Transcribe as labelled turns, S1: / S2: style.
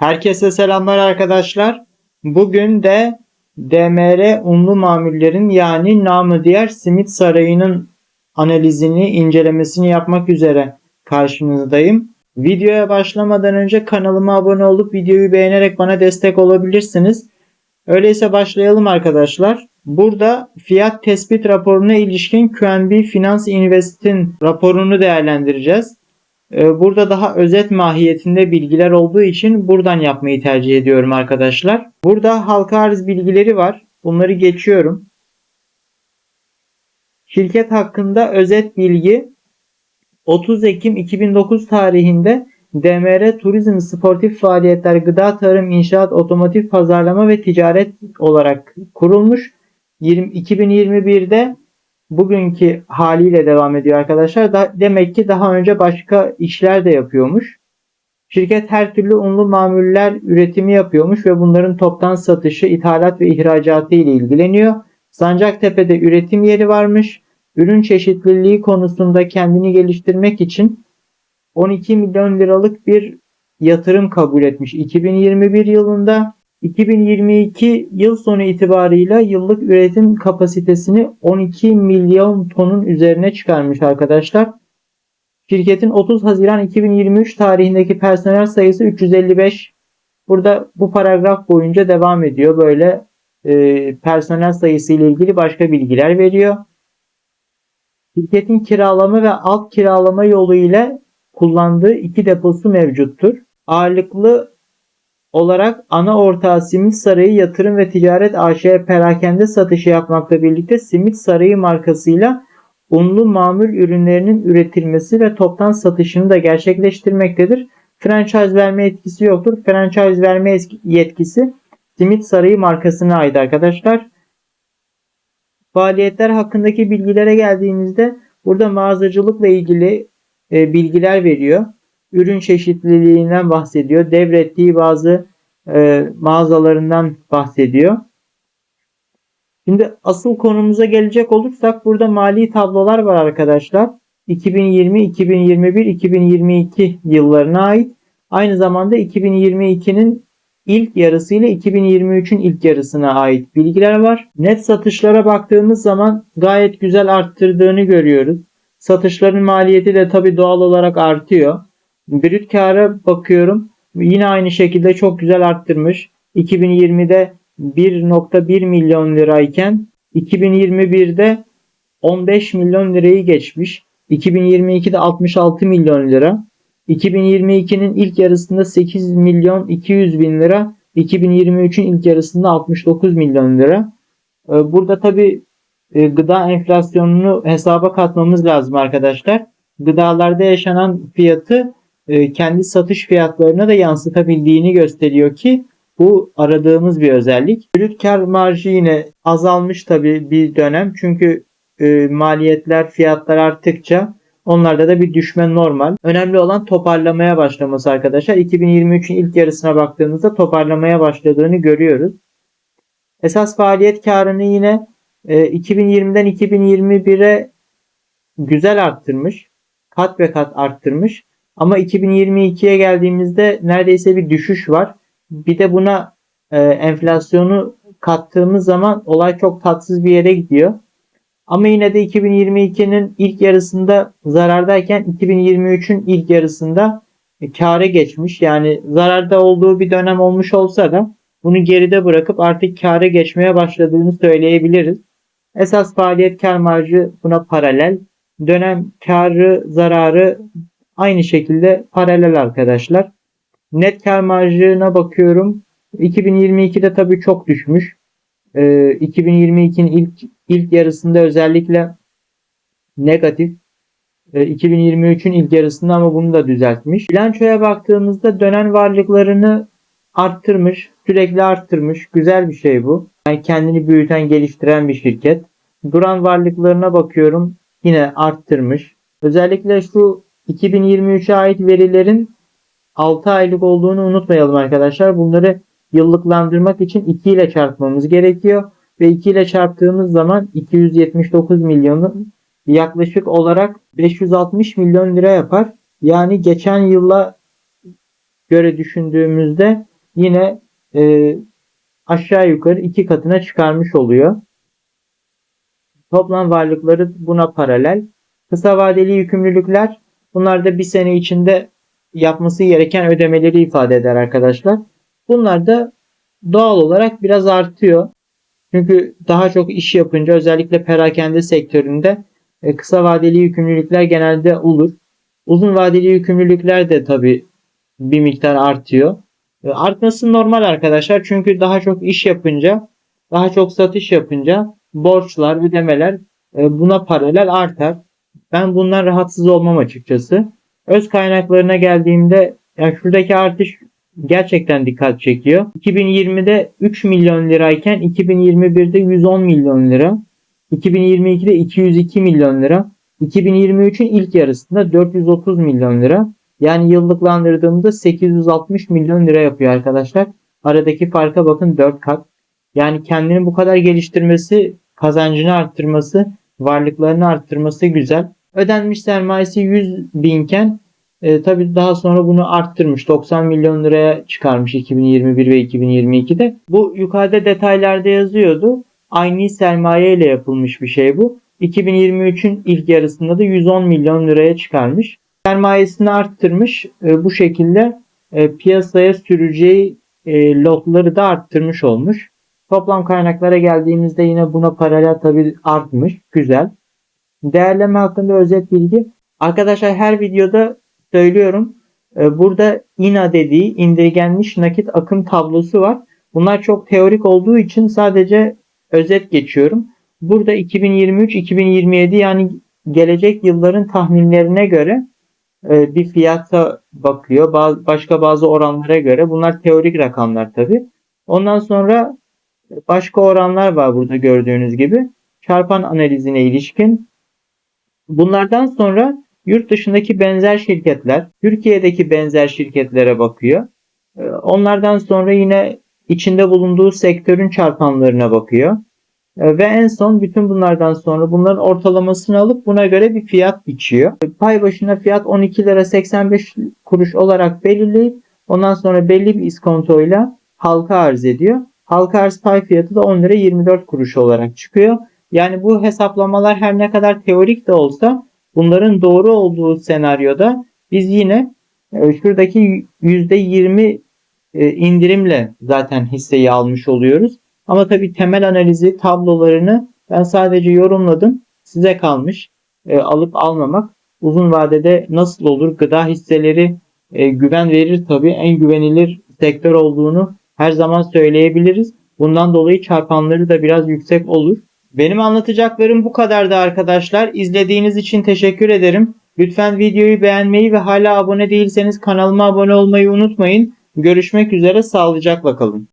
S1: Herkese selamlar arkadaşlar. Bugün de DMR unlu mamullerin yani namı diğer Simit Sarayı'nın analizini, incelemesini yapmak üzere karşınızdayım. Videoya başlamadan önce kanalıma abone olup videoyu beğenerek bana destek olabilirsiniz. Öyleyse başlayalım arkadaşlar. Burada fiyat tespit raporuna ilişkin QNB Finance Invest'in raporunu değerlendireceğiz. Ee, Burada daha özet mahiyetinde bilgiler olduğu için buradan yapmayı tercih ediyorum arkadaşlar. Burada halka arz bilgileri var. Bunları geçiyorum. Şirket hakkında özet bilgi 30 Ekim 2009 tarihinde DMR Turizm Sportif Faaliyetler Gıda Tarım İnşaat Otomotiv Pazarlama ve Ticaret olarak kurulmuş. 20, 2021'de bugünkü haliyle devam ediyor arkadaşlar. Da, demek ki daha önce başka işler de yapıyormuş. Şirket her türlü unlu mamuller üretimi yapıyormuş ve bunların toptan satışı, ithalat ve ihracatı ile ilgileniyor. Sancaktepe'de üretim yeri varmış. Ürün çeşitliliği konusunda kendini geliştirmek için 12 milyon liralık bir yatırım kabul etmiş 2021 yılında. 2022 yıl sonu itibarıyla yıllık üretim kapasitesini 12 milyon tonun üzerine çıkarmış arkadaşlar. Şirketin 30 Haziran 2023 tarihindeki personel sayısı 355. Burada bu paragraf boyunca devam ediyor. Böyle e, personel sayısı ile ilgili başka bilgiler veriyor. Şirketin kiralama ve alt kiralama yolu ile kullandığı iki deposu mevcuttur. Ağırlıklı olarak ana ortağı Simit Sarayı Yatırım ve Ticaret AŞ perakende satışı yapmakla birlikte Simit Sarayı markasıyla unlu mamul ürünlerinin üretilmesi ve toptan satışını da gerçekleştirmektedir. Franchise verme etkisi yoktur. Franchise verme yetkisi Simit Sarayı markasına ait arkadaşlar. Faaliyetler hakkındaki bilgilere geldiğimizde burada mağazacılıkla ilgili e, bilgiler veriyor. Ürün çeşitliliğinden bahsediyor. Devrettiği bazı e, mağazalarından bahsediyor. Şimdi asıl konumuza gelecek olursak burada mali tablolar var arkadaşlar. 2020, 2021, 2022 yıllarına ait. Aynı zamanda 2022'nin ilk yarısı ile 2023'ün ilk yarısına ait bilgiler var. Net satışlara baktığımız zaman gayet güzel arttırdığını görüyoruz. Satışların maliyeti de tabi doğal olarak artıyor. Brüt kâra bakıyorum. Yine aynı şekilde çok güzel arttırmış. 2020'de 1.1 milyon lirayken 2021'de 15 milyon lirayı geçmiş. 2022'de 66 milyon lira. 2022'nin ilk yarısında 8 milyon 200 bin lira. 2023'ün ilk yarısında 69 milyon lira. Ee, burada tabi gıda enflasyonunu hesaba katmamız lazım arkadaşlar. Gıdalarda yaşanan fiyatı e, kendi satış fiyatlarına da yansıtabildiğini gösteriyor ki bu aradığımız bir özellik. Brüt kar marjı yine azalmış tabi bir dönem çünkü e, maliyetler fiyatlar arttıkça onlarda da bir düşme normal. Önemli olan toparlamaya başlaması arkadaşlar. 2023'ün ilk yarısına baktığımızda toparlamaya başladığını görüyoruz. Esas faaliyet karını yine 2020'den 2021'e güzel arttırmış. Kat ve kat arttırmış. Ama 2022'ye geldiğimizde neredeyse bir düşüş var. Bir de buna e, enflasyonu kattığımız zaman olay çok tatsız bir yere gidiyor. Ama yine de 2022'nin ilk yarısında zarardayken 2023'ün ilk yarısında e, kâra geçmiş. Yani zararda olduğu bir dönem olmuş olsa da bunu geride bırakıp artık kâra geçmeye başladığını söyleyebiliriz. Esas faaliyet kar marjı buna paralel. Dönem karı zararı aynı şekilde paralel arkadaşlar. Net kar marjına bakıyorum. 2022'de tabii çok düşmüş. Ee, 2022'nin ilk ilk yarısında özellikle negatif. Ee, 2023'ün ilk yarısında ama bunu da düzeltmiş. Bilançoya baktığımızda dönen varlıklarını arttırmış, sürekli arttırmış. Güzel bir şey bu. Yani kendini büyüten, geliştiren bir şirket. Duran varlıklarına bakıyorum. Yine arttırmış. Özellikle şu 2023'e ait verilerin 6 aylık olduğunu unutmayalım arkadaşlar. Bunları yıllıklandırmak için 2 ile çarpmamız gerekiyor. Ve 2 ile çarptığımız zaman 279 milyonun yaklaşık olarak 560 milyon lira yapar. Yani geçen yılla göre düşündüğümüzde yine e, aşağı yukarı iki katına çıkarmış oluyor. Toplam varlıkları buna paralel. Kısa vadeli yükümlülükler bunlar da bir sene içinde yapması gereken ödemeleri ifade eder arkadaşlar. Bunlar da doğal olarak biraz artıyor. Çünkü daha çok iş yapınca özellikle perakende sektöründe e, kısa vadeli yükümlülükler genelde olur. Uzun vadeli yükümlülükler de tabi bir miktar artıyor. E, Artması normal arkadaşlar çünkü daha çok iş yapınca, daha çok satış yapınca borçlar, ödemeler e, buna paralel artar. Ben bundan rahatsız olmam açıkçası. Öz kaynaklarına geldiğimde yani şuradaki artış gerçekten dikkat çekiyor. 2020'de 3 milyon lirayken 2021'de 110 milyon lira. 2022'de 202 milyon lira. 2023'ün ilk yarısında 430 milyon lira. Yani yıllıklandırdığımda 860 milyon lira yapıyor arkadaşlar. Aradaki farka bakın 4 kat. Yani kendini bu kadar geliştirmesi, kazancını arttırması, varlıklarını arttırması güzel. Ödenmiş sermayesi 100 binken e, tabii daha sonra bunu arttırmış. 90 milyon liraya çıkarmış 2021 ve 2022'de. Bu yukarıda detaylarda yazıyordu. Aynı sermaye ile yapılmış bir şey bu. 2023'ün ilk yarısında da 110 milyon liraya çıkarmış. Sermayesini arttırmış. E, bu şekilde e, piyasaya süreceği e, lotları da arttırmış olmuş. Toplam kaynaklara geldiğimizde yine buna paralel tabii artmış. Güzel. Değerleme hakkında özet bilgi. Arkadaşlar her videoda söylüyorum. e, Burada INA dediği indirgenmiş nakit akım tablosu var. Bunlar çok teorik olduğu için sadece özet geçiyorum. Burada 2023-2027 yani gelecek yılların tahminlerine göre e, bir fiyata bakıyor. Başka bazı oranlara göre. Bunlar teorik rakamlar tabi. Ondan sonra başka oranlar var burada gördüğünüz gibi. Çarpan analizine ilişkin. Bunlardan sonra yurt dışındaki benzer şirketler, Türkiye'deki benzer şirketlere bakıyor. Ee, Onlardan sonra yine içinde bulunduğu sektörün çarpanlarına bakıyor. Ee, Ve en son bütün bunlardan sonra bunların ortalamasını alıp buna göre bir fiyat biçiyor. Pay başına fiyat 12 lira 85 kuruş olarak belirleyip ondan sonra belli bir iskontoyla halka arz ediyor. Halka arz pay fiyatı da 10 lira 24 kuruş olarak çıkıyor. Yani bu hesaplamalar her ne kadar teorik de olsa bunların doğru olduğu senaryoda biz yine e, şuradaki %20 e, indirimle zaten hisseyi almış oluyoruz. Ama tabii temel analizi tablolarını ben sadece yorumladım. Size kalmış e, alıp almamak. Uzun vadede nasıl olur? Gıda hisseleri e, güven verir tabii. En güvenilir sektör olduğunu her zaman söyleyebiliriz. Bundan dolayı çarpanları da biraz yüksek olur. Benim anlatacaklarım bu kadardı arkadaşlar. İzlediğiniz için teşekkür ederim. Lütfen videoyu beğenmeyi ve hala abone değilseniz kanalıma abone olmayı unutmayın. Görüşmek üzere sağlıcakla kalın.